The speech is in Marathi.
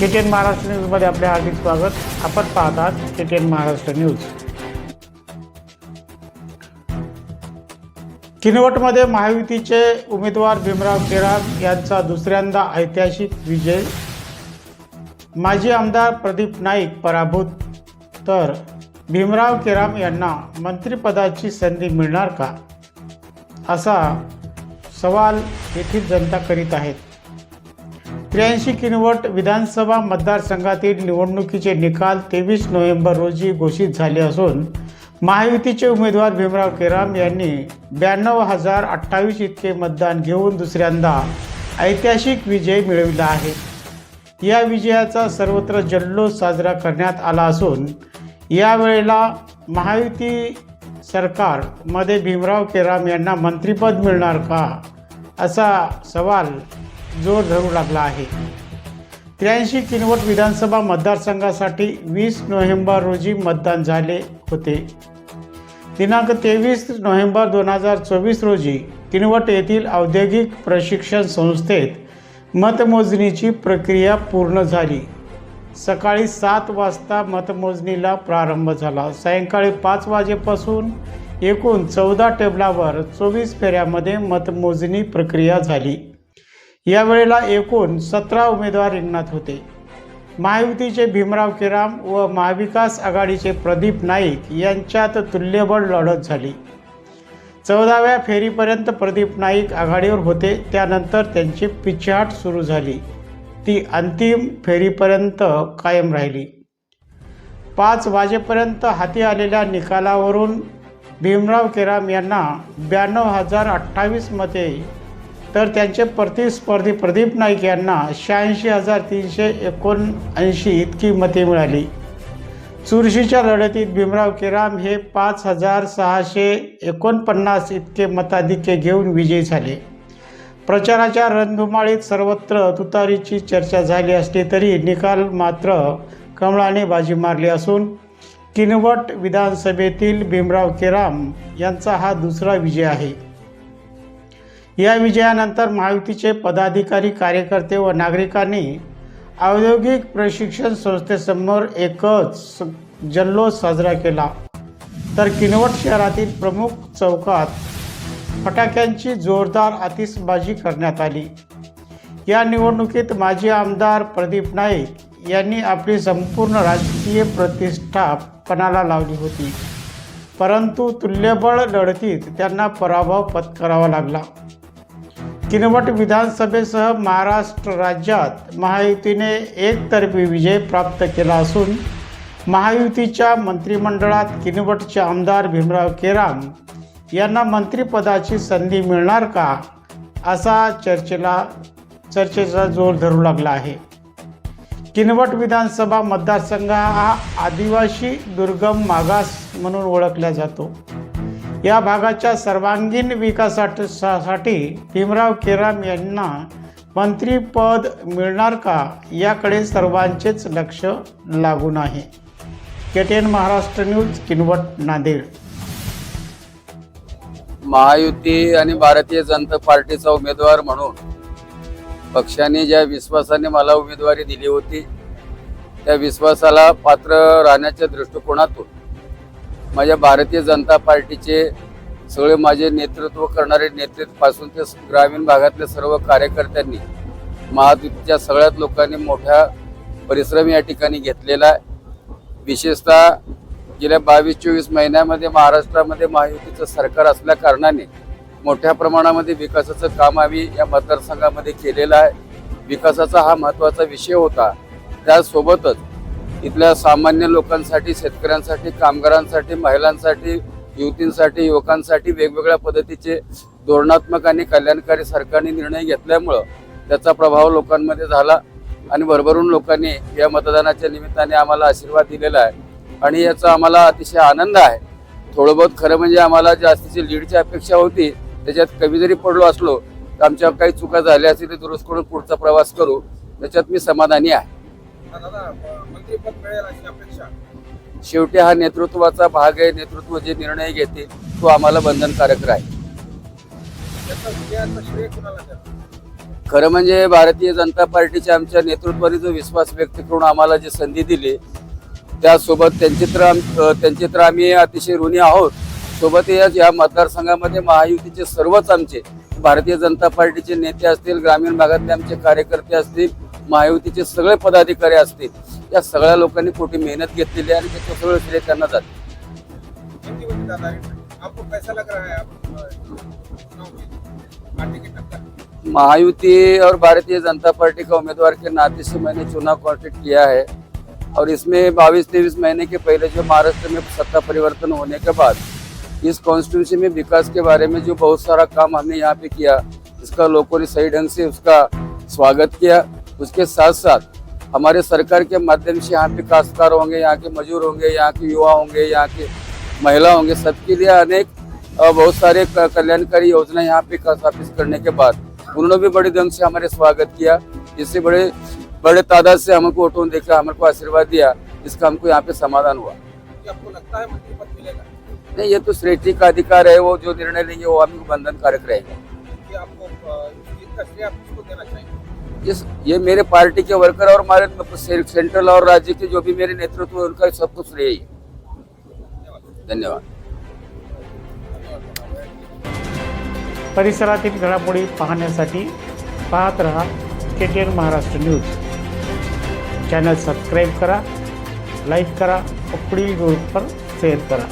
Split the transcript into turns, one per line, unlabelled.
के महाराष्ट्र न्यूजमध्ये आपले हार्दिक स्वागत. आपण पाहतात आहात महाराष्ट्र न्यूज. किनवटमध्ये महायुतीचे उमेदवार भीमराव केराम यांचा दुसऱ्यांदा ऐतिहासिक विजय. माजी आमदार प्रदीप नाईक पराभूत. तर भीमराव केराम यांना मंत्रिपदाची संधी मिळणार का? असा सवाल येथील जनता करीत आहेत. त्र्याऐंशी किनवट विधानसभा मतदारसंघातील निवडणुकीचे निकाल तेवीस नोव्हेंबर रोजी घोषित झाले असून महायुतीचे उमेदवार भीमराव केराम यांनी ब्याण्णव हजार अठ्ठावीस इतके मतदान घेऊन दुसऱ्यांदा ऐतिहासिक विजय मिळविला आहे. या विजयाचा सर्वत्र जल्लोष साजरा करण्यात आला असून यावेळेला महायुती सरकारमध्ये भीमराव केराम यांना मंत्रिपद मिळणार का असा सवाल जोर धरू लागला आहे. त्र्याऐंशी किनवट विधानसभा मतदारसंघासाठी वीस नोव्हेंबर रोजी मतदान झाले होते. दिनांक तेवीस नोव्हेंबर दोन हजार चोवीस रोजी किनवट येथील औद्योगिक प्रशिक्षण संस्थेत मतमोजणीची प्रक्रिया पूर्ण झाली. सकाळी सात वाजता मतमोजणीला प्रारंभ झाला. सायंकाळी पाच वाजेपासून एकूण चौदा टेबलावर चोवीस फेऱ्यामध्ये मतमोजणी प्रक्रिया झाली. यावेळेला एकूण सतरा उमेदवार रिंगणात होते. महायुतीचे भीमराव केराम व महाविकास आघाडीचे प्रदीप नाईक यांच्यात तुल्यबळ लढत झाली. चौदाव्या फेरीपर्यंत प्रदीप नाईक आघाडीवर होते त्यानंतर त्यांची पिछाट सुरू झाली. ती अंतिम फेरीपर्यंत कायम राहिली. पाच वाजेपर्यंत हाती आलेल्या निकालावरून भीमराव केराम यांना ब्याण्णव हजार अठ्ठावीस मते तर त्यांचे प्रतिस्पर्धी प्रदीप नाईक यांना शहाऐंशी हजार तीनशे एकोणऐंशी इतकी मते मिळाली. चुरशीच्या लढतीत भीमराव केराम हे पाच हजार सहाशे एकोणपन्नास इतके मताधिक्य घेऊन विजयी झाले. प्रचाराच्या रणधुमाळीत सर्वत्र तुतारीची चर्चा झाली असली तरी निकाल मात्र कमळाने बाजी मारली असून किनवट विधानसभेतील भीमराव केराम यांचा हा दुसरा विजय आहे. या विजयानंतर महायुतीचे पदाधिकारी कार्यकर्ते व नागरिकांनी औद्योगिक प्रशिक्षण संस्थेसमोर एकच जल्लोष साजरा केला. तर किनवट शहरातील प्रमुख चौकात फटाक्यांची जोरदार आतिषबाजी करण्यात आली. या निवडणुकीत माजी आमदार प्रदीप नाईक यांनी आपली संपूर्ण राजकीय प्रतिष्ठा पणाला लावली होती. परंतु तुल्यबळ लढतीत त्यांना पराभव पत्करावा लागला. किनवट विधानसभेसह महाराष्ट्र राज्यात महायुतीने एकतर्फी विजय प्राप्त केला असून महायुतीच्या मंत्रिमंडळात किनवटचे आमदार भीमराव केराम यांना मंत्रिपदाची संधी मिळणार का असा चर्चेला चर्चेचा जोर धरू लागला आहे. किनवट विधानसभा मतदारसंघ हा आदिवासी दुर्गम मागास म्हणून ओळखला जातो. या भागाच्या सर्वांगीण विकासासाठी भीमराव केराम यांना मंत्रीपद मिळणार का याकडे सर्वांचेच लक्ष लागून आहे. KTN N Maharashtra news Kinwat Nanded.
Mahayuti आणि भारतीय जनता पार्टीचा उमेदवार म्हणून पक्षाने ज्या विश्वासाने मला उमेदवारी दिली होती त्या विश्वासाला पात्र राहण्याच्या दृष्टिकोनातून माझ्या भारतीय जनता पार्टीचे सगळे माझे नेतृत्व करणारे नेतेपासून ते ग्रामीण भागातल्या सर्व कार्यकर्त्यांनी महायुतीच्या सगळ्याच लोकांनी मोठ्या परिश्रम या ठिकाणी घेतलेला आहे. विशेषतः गेल्या बावीस चोवीस महिन्यामध्ये महाराष्ट्रामध्ये महायुतीचं सरकार असल्या कारणाने मोठ्या प्रमाणामध्ये विकासाचं काम आम्ही या मतदारसंघामध्ये केलेलं आहे. विकासाचा हा महत्त्वाचा विषय होता. त्यासोबतच इथल्या सामान्य लोकांसाठी शेतकऱ्यांसाठी कामगारांसाठी महिलांसाठी युवतींसाठी युवकांसाठी वेगवेगळ्या पद्धतीचे धोरणात्मक आणि कल्याणकारी सरकारने निर्णय घेतल्यामुळं त्याचा प्रभाव लोकांमध्ये झाला आणि भरभरून लोकांनी या मतदानाच्या निमित्ताने आम्हाला आशीर्वाद दिलेला आहे. आणि याचा आम्हाला अतिशय आनंद आहे. थोडं बहुत खरं म्हणजे आम्हाला जास्तीची लीडची अपेक्षा होती त्याच्यात कमी जरी पडलो असलो तर आमच्या काही चुका झाल्या असतील ते दुरुस्त करून पुढचा प्रवास करू. त्याच्यात मी समाधानी आहे. शेवटी हा नेतृत्वाचा भाग आहे. नेतृत्व जे निर्णय घेते तो आम्हाला बंधनकारक राहील. खरं म्हणजे भारतीय जनता पार्टीच्या आमच्या नेतृत्वाने जो विश्वास व्यक्त करून आम्हाला जी संधी दिली त्यासोबत त्यांची तर त्यांचे तर आम्ही अतिशय ऋणी आहोत. सोबतच या मतदारसंघामध्ये महायुतीचे सर्वच आमचे भारतीय जनता पार्टीचे नेते असतील ग्रामीण भागातले आमचे कार्यकर्ते असतील महायुतीचे सगळे पदाधिकारी असतील या सगळ्या लोकांनी मोठी मेहनत घेतलेली आहे आणि त्याचं सगळं श्रेय त्यांना जाते
हैं। लग है अ,
महायुति और भारतीय जनता पार्टी का उम्मीदवार के नाते से मैंने चुनाव कॉन्टेक्ट किया है और इसमें बाईस तेईस महीने के पहले जो महाराष्ट्र में सत्ता परिवर्तन होने के बाद इस कॉन्स्टिट्यूंसी में विकास के बारे में जो बहुत सारा काम हमने यहाँ पे किया इसका लोगों ने सही ढंग से उसका स्वागत किया। उसके साथ साथ हमारे सरकार के माध्यम से यहाँ पे काश्तकार होंगे यहाँ के मजदूर होंगे यहाँ के युवा होंगे यहाँ के महिला होंगे सबके लिए अनेक बहुत सारे कल्याणकारी योजना यहाँ पे स्थापित करने के बाद उन्होंने भी बड़े ढंग से हमारे स्वागत किया। जिससे बड़े बड़े तादाद से हमको ऑटो देखा हमको आशीर्वाद दिया इसका हमको यहाँ पे समाधान हुआ।
आपको लगता है मंत्री पद मिलेगा?
नहीं ये तो श्रेष्ठी का अधिकार है वो जो निर्णय लेंगे वो हम बंधन कारक रहेगा
आपको देना चाहेंगे?
इस, ये मेरे पार्टी के वर्कर और हमारे सेंट्रल और राज्य के जो भी मेरे नेतृत्व है, उनका सब कुछ है धन्यवाद।
परिसरातील घडामोडी पाहण्यासाठी पाहत रहा K T N Maharashtra news. Channel subscribe करा लाईक करा व पुढील ग्रुपवर शेअर करा.